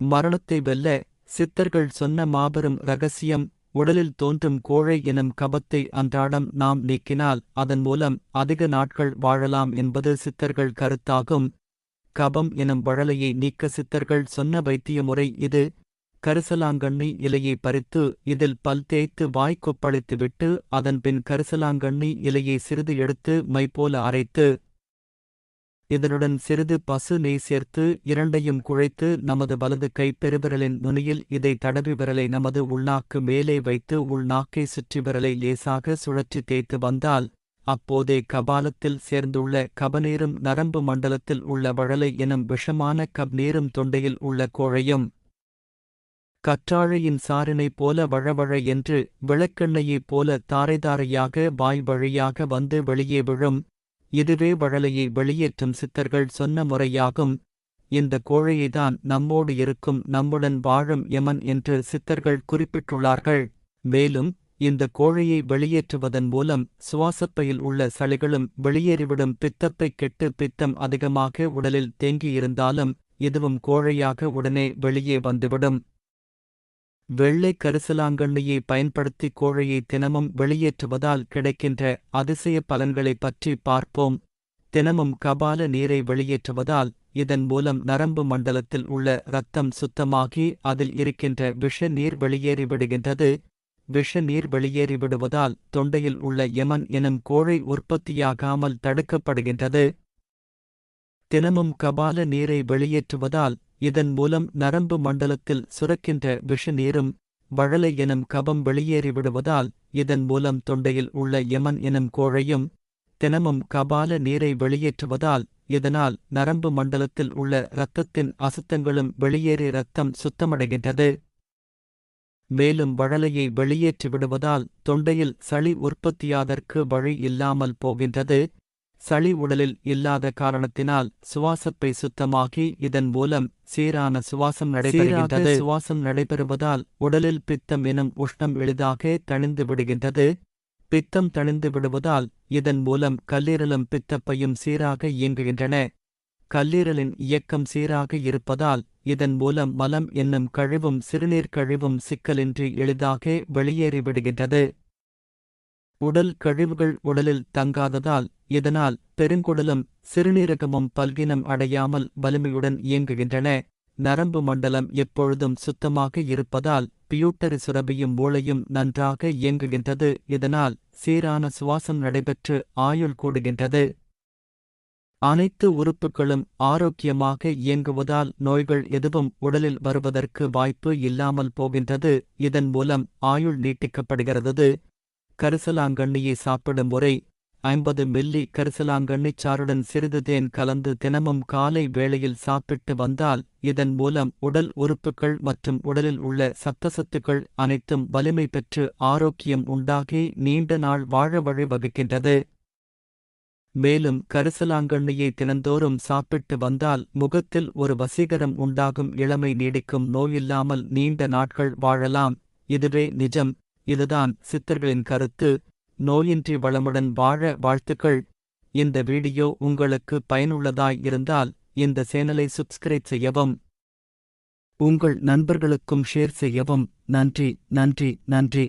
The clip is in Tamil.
மரணத்தை வெல்ல சித்தர்கள் சொன்ன மாபெரும் ரகசியம் உடலில் தோன்றும் கோழை எனும் கபத்தை அன்றாடம் நாம் நீக்கினால் அதன் மூலம் அதிக நாட்கள் வாழலாம் என்பது சித்தர்கள் கருத்தாகும். கபம் எனும் வழலையை நீக்க சித்தர்கள் சொன்ன வைத்திய முறை இது. கரிசலாங்கண்ணி இலையை பறித்து இதில் பல் தேய்த்து வாய் கொப்பளித்துவிட்டு அதன்பின் கரிசலாங்கண்ணி இலையை சிறிது எடுத்து மைப்போல அரைத்து இதனுடன் சிறிது பசு நெய் சேர்த்து இரண்டையும் குழைத்து நமது வலது கை பெருவிரலின் நுனியில் இதை தடவி விரலை நமது உள்நாக்கு மேலே வைத்து உள்நாக்கை சுற்றி விரலை லேசாக சுழற்றி தேய்த்து வந்தால் அப்போதே கபாலத்தில் சேர்ந்துள்ள கபநீரும் நரம்பு மண்டலத்தில் உள்ள வழலை எனும் விஷமான கப்நீரும் தொண்டையில் உள்ள கோழையும் கற்றாழையின் சாரினைப் போல வழவழ என்று விளக்கெண்ணையைப் போல தாரைதாரையாக வாய் வழியாக வந்து வெளியே விழும் இதுவே வழலையை வெளியேற்றும் சித்தர்கள் சொன்ன முறையாகும். இந்த கோழையைதான் நம்மோடு இருக்கும் நம்முடன் வாழும் யமன் என்று சித்தர்கள் குறிப்பிட்டுள்ளார்கள். மேலும் இந்த கோழையை வெளியேற்றுவதன் மூலம் சுவாசப்பையில் உள்ள சளிகளும் வெளியேறிவிடும். பித்தப்பை கெட்டு பித்தம் அதிகமாக உடலில் தேங்கியிருந்தாலும் இதுவும் கோழையாக உடனே வெளியே வந்துவிடும். வெள்ளை கரிசலாங்கண்ணியை பயன்படுத்தி கோழையை தினமும் வெளியேற்றுவதால் கிடைக்கின்ற அதிசய பலன்களைப் பற்றி பார்ப்போம். தினமும் கபால நீரை வெளியேற்றுவதால் இதன் மூலம் நரம்பு மண்டலத்தில் உள்ள இரத்தம் சுத்தமாகி அதில் இருக்கின்ற விஷ நீர் வெளியேறிவிடுகின்றது. விஷ நீர் வெளியேறிவிடுவதால் தொண்டையில் உள்ள யமன் எனும் கோழை உற்பத்தியாகாமல் தடுக்கப்படுகின்றது. தினமும் கபால நீரை வெளியேற்றுவதால் இதன் மூலம் நரம்பு மண்டலத்தில் சுரக்கின்ற விஷ நீரும் வழலை எனும் கபம் வெளியேறிவிடுவதால் இதன் மூலம் தொண்டையில் உள்ள யமன் எனும் கோழையும் தினமும் கபால நீரை வெளியேற்றுவதால் இதனால் நரம்பு மண்டலத்தில் உள்ள இரத்தத்தின் அசுத்தங்களும் வெளியேறி இரத்தம் சுத்தமடைகின்றது. மேலும் வழலையை வெளியேற்றி விடுவதால் தொண்டையில் சளி உற்பத்தியாதற்கு வழி இல்லாமல் போகின்றது. சளி உடலில் இல்லாத காரணத்தினால் சுவாசப்பை சுத்தமாகி இதன் மூலம் சீரான சுவாசம் நடைபெறுகின்றது. சுவாசம் நடைபெறுவதால் உடலில் பித்தம் எனும் உஷ்ணம் எளிதாக தணிந்து விடுகின்றது. பித்தம் தணிந்து விடுவதால் இதன் மூலம் கல்லீரலும் பித்தப்பையும் சீராக இயங்குகின்றன. கல்லீரலின் இயக்கம் சீராக இருப்பதால் இதன் மூலம் மலம் என்னும் கழிவும் சிறுநீர் கழிவும் சிக்கலின்றி எளிதாக வெளியேறிவிடுகின்றது. உடல் கழிவுகள் உடலில் தங்காததால் இதனால் பெருங்குடலும் சிறுநீரகமும் பல்கினம் அடையாமல் வலிமையுடன் இயங்குகின்றன. நரம்பு மண்டலம் எப்பொழுதும் சுத்தமாக இருப்பதால் பியூட்டரி சுரபியும் மூளையும் நன்றாக இயங்குகின்றது. இதனால் சீரான சுவாசம் நடைபெற்று ஆயுள் கூடுகின்றது. அனைத்து உறுப்புகளும் ஆரோக்கியமாக இயங்குவதால் நோய்கள் எதுவும் உடலில் வருவதற்கு வாய்ப்பு இல்லாமல் போகின்றது. இதன் மூலம் ஆயுள் நீட்டிக்கப்படுகிறது. கரிசலாங்கண்ணியை சாப்பிடும் முறை ஐம்பது மில்லி கரிசலாங்கண்ணி சாறுடன் சிறிது தேன் கலந்து தினமும் காலை வேளையில் சாப்பிட்டு வந்தால் இதன் மூலம் உடல் உறுப்புகள் மற்றும் உடலில் உள்ள சத்தசத்துக்கள் அனைத்தும் வலிமை பெற்று ஆரோக்கியம் உண்டாகி நீண்ட நாள் வாழ வழிவகுக்கின்றது. மேலும் கரிசலாங்கண்ணியை தினந்தோறும் சாப்பிட்டு வந்தால் முகத்தில் ஒரு வசீகரம் உண்டாகும் இளமை நீடிக்கும் நோயில்லாமல் நீண்ட நாட்கள் வாழலாம். இதுவே நிஜம். இதுதான் சித்தர்களின் கருத்து. நோயின்றி வளமுடன் வாழ வாழ்த்துக்கள். இந்த வீடியோ உங்களுக்கு பயனுள்ளதாய் இருந்தால் இந்த சேனலை சப்ஸ்கிரைப் செய்யவும். உங்கள் நண்பர்களுக்கும் ஷேர் செய்யவும். நன்றி நன்றி நன்றி.